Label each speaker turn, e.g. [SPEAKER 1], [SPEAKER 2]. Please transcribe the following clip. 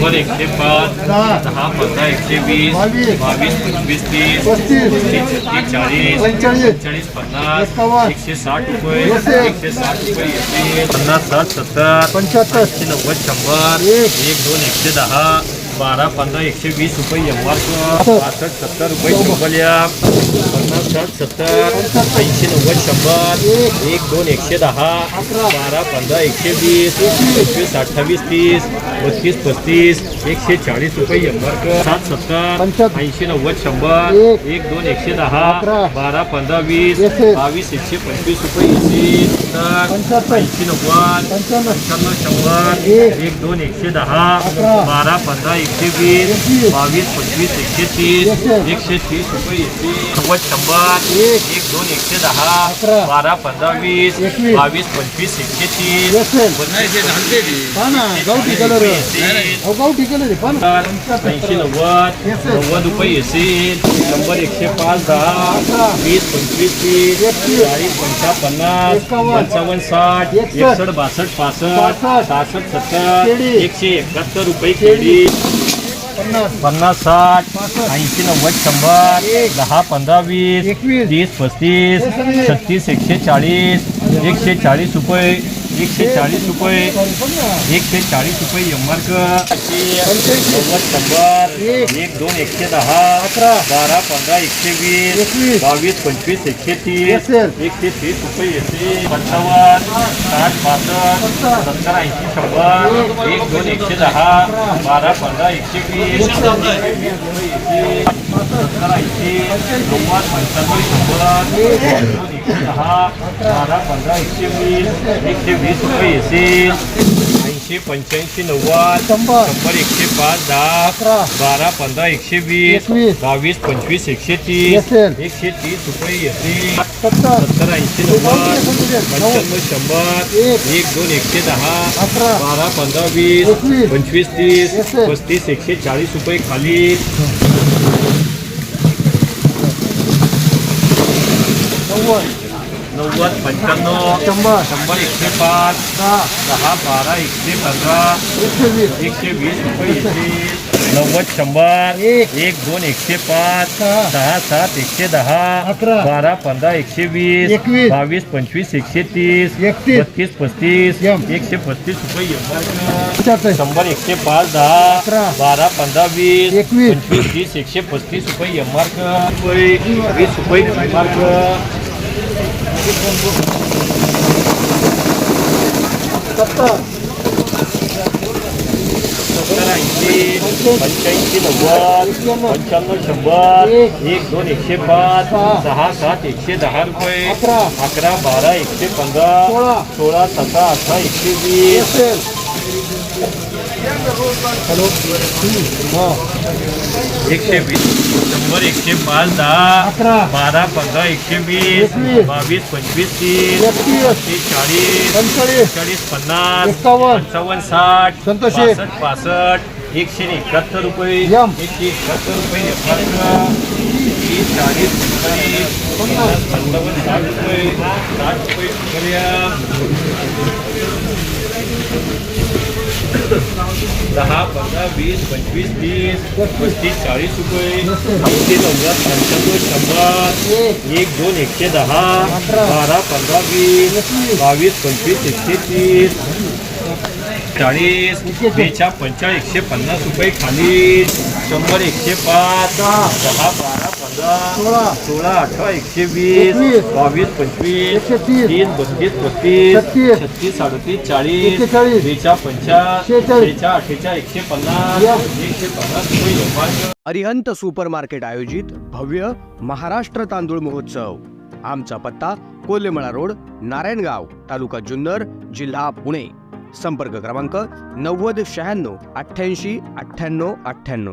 [SPEAKER 1] शंभर एकशे पाच
[SPEAKER 2] दहा.
[SPEAKER 1] पंधरा एकशे वीस
[SPEAKER 2] बावीस.
[SPEAKER 1] पंचवीस तीस छत्तीस चालीस
[SPEAKER 2] पंचेचाळीस.
[SPEAKER 1] पंचेचाळीस पन्नास
[SPEAKER 2] एक
[SPEAKER 1] एकशे साठ रुपये
[SPEAKER 2] एकशे.
[SPEAKER 1] से साठ रुपये एकशे पन्नास साठ सत्तर
[SPEAKER 2] पंचहत्तर
[SPEAKER 1] एकशे नव्वद शंभर
[SPEAKER 2] एक.
[SPEAKER 1] एक दोन एकशे दहा बारा पंधरा एकशे वीस रुपये एमआर पासष्ट सत्तर रुपये चौबल्या पन्नास साठ सत्तर ऐंशी नव्वद शंभर
[SPEAKER 2] एक.
[SPEAKER 1] दोन एकशे दहा बारा पंधरा एकशे वीस एकवीस अठ्ठावीस तीस बत्तीस पस्तीस एकशे चाळीस रुपये एमआर सात सत्तर ऐंशी नव्वद शंभर
[SPEAKER 2] एक.
[SPEAKER 1] दोन एकशे दहा बारा पंधरा वीस बावीस एकशे पंचवीस रुपये एकशे सत्तर ऐंशी नव्वद
[SPEAKER 2] पंच्याण्णव
[SPEAKER 1] शंभर
[SPEAKER 2] एक.
[SPEAKER 1] दोन एकशे दहा बारा पंधरा एकशे वीस. बावीस पंचवीस एकशे तीस
[SPEAKER 2] एकशे.
[SPEAKER 1] तीस रुपये नव्वद शंभर
[SPEAKER 2] एक.
[SPEAKER 1] दोन एकशे दहा. बारा पंधरा वीस बावीस पंचवीस एकशे तीस ऐंशी नव्वद नव्वद रुपये येतील शंभर एकशे पाच दहा वीस पंचवीस तीस चाळीस पंचा पन्नास. पंचावन्न साठ
[SPEAKER 2] एकसष्ट.
[SPEAKER 1] एकसष्ट बासष्ट पासष्ट
[SPEAKER 2] पासष्ट.
[SPEAKER 1] सहासष्ट सत्तर एकशे एकाहत्तर रुपये
[SPEAKER 2] केळी. पन्नास
[SPEAKER 1] साठ. ऐंशी नव्वद शंभर. दहा पंधरा वीस. तीस पस्तीस. छत्तीस एकशे चाळीस एकशे चाळीस रुपये एकशे चाळीस रुपये एकशे चाळीस रुपये एमआरक नव्वद शंभर
[SPEAKER 2] एक.
[SPEAKER 1] दोन एकशे दहा
[SPEAKER 2] अकरा.
[SPEAKER 1] बारा पंधरा एकशे वीस. बावीस पंचवीस एकशे तीस. एकशे तीस रुपये येते पंचावन्न साठ पासष्ट सत्तर ऐंशी शंभर एक दोन एकशे दहा बारा पंधरा एकशे वीस सत्तर ऐंशी नव्वद पंच्याण्णव शंभर एकशे दहा बारा पंधरा एकशे वीस एकशे वीस रुपये येते ऐंशी पंच्याऐंशी नव्वद
[SPEAKER 2] शंभर.
[SPEAKER 1] एकशे पाच दहा. बारा पंधरा एकशे वीस. बावीस पंचवीस एकशे तीस. एकशे तीस रुपये येते
[SPEAKER 2] सत्तर
[SPEAKER 1] ऐंशी नव्वद पंच्याण्णव शंभर
[SPEAKER 2] एक.
[SPEAKER 1] दोन एकशे दहा. बारा पंधरा वीस. पंचवीस तीस. पस्तीस एकशे चाळीस रुपये खाली
[SPEAKER 2] नव्वद
[SPEAKER 1] नव्वद पंच्याण्णव
[SPEAKER 2] शंभर
[SPEAKER 1] शंभर एकशे पाच
[SPEAKER 2] दहा
[SPEAKER 1] दहा बारा एकशे पंधरा
[SPEAKER 2] एकशे वीस
[SPEAKER 1] एकशे वीस रुपये नव्वद शंभर
[SPEAKER 2] एक.
[SPEAKER 1] एक दोन एकशे पाच
[SPEAKER 2] सहा.
[SPEAKER 1] सहा सात एकशे दहा
[SPEAKER 2] अकरा.
[SPEAKER 1] बारा पंधरा एकशे वीस
[SPEAKER 2] एकवीस.
[SPEAKER 1] बावीस पंचवीस एकशे तीस
[SPEAKER 2] एकतीस.
[SPEAKER 1] बत्तीस पस्तीस. एकशे पस्तीस रुपये शंभर एकशे पाच दहा. बारा पंधरा वीस
[SPEAKER 2] एकवीस.
[SPEAKER 1] पंचवीस तीस एकशे पस्तीस रुपये एम रुपये वीस रुपये एम
[SPEAKER 2] सत्तर
[SPEAKER 1] पंच्याऐंशी नव्वद पंच्याण्णव शंभर
[SPEAKER 2] एक.
[SPEAKER 1] दोन एकशे पाच
[SPEAKER 2] सहा.
[SPEAKER 1] सात एकशे दहा रुपये
[SPEAKER 2] अकरा.
[SPEAKER 1] बारा एकशे पंधरा
[SPEAKER 2] सोळा.
[SPEAKER 1] सतरा अठरा एकशे वीस
[SPEAKER 2] हॅलो हा
[SPEAKER 1] एकशे वीस शंभर एकशे पाच दहा. बारा पंधरा एकशे वीस. बावीस पंचवीस तीस
[SPEAKER 2] एकतीस.
[SPEAKER 1] चाळीस
[SPEAKER 2] पंचेचाळीस
[SPEAKER 1] चाळीस पन्नास. पंचावन्न साठ. पासष्ट पासष्ट एकशे एकाहत्तर रुपये. एकशे एकाहत्तर रुपये तीस चाळीस पंचेचाळीस पन्नास पंचावन्न साठ रुपये साठ रुपये दहा पंधरा वीस पंचवीस तीस पस्तीस चाळीस रुपये. ऐंशी नव्वद पंच्याण्णव शंभर.
[SPEAKER 2] एक
[SPEAKER 1] दोन एकशे दहा. बारा पंधरा वीस. बावीस पंचवीस एकशे तीस. चाळीस.
[SPEAKER 2] एकशे.
[SPEAKER 1] बेचा एकशे पन्नास रुपये खाली. शंभर एकशे पाच.
[SPEAKER 2] दहा.
[SPEAKER 1] बारा
[SPEAKER 2] सोळा
[SPEAKER 1] सोळा अठरा एकशे वीस. बावीस पंचवीस.
[SPEAKER 2] तीस
[SPEAKER 1] बत्तीस पस्तीस
[SPEAKER 2] छत्तीस.
[SPEAKER 1] छत्तीस अडतीस चाळीस. बेचा एकशे पन्नास. एकशे पन्नास.
[SPEAKER 3] अरिहंत सुपर मार्केट आयोजित भव्य महाराष्ट्र तांदूळ महोत्सव आमचा पत्ता कोल्हेमळा रोड नारायणगाव तालुका जुन्नर जिल्हा पुणे संपर्क क्रमांक नव्वद शहाण्णव अठ्ठ्याऐंशी अठ्ठ्याण्णव अठ्ठ्याण्णव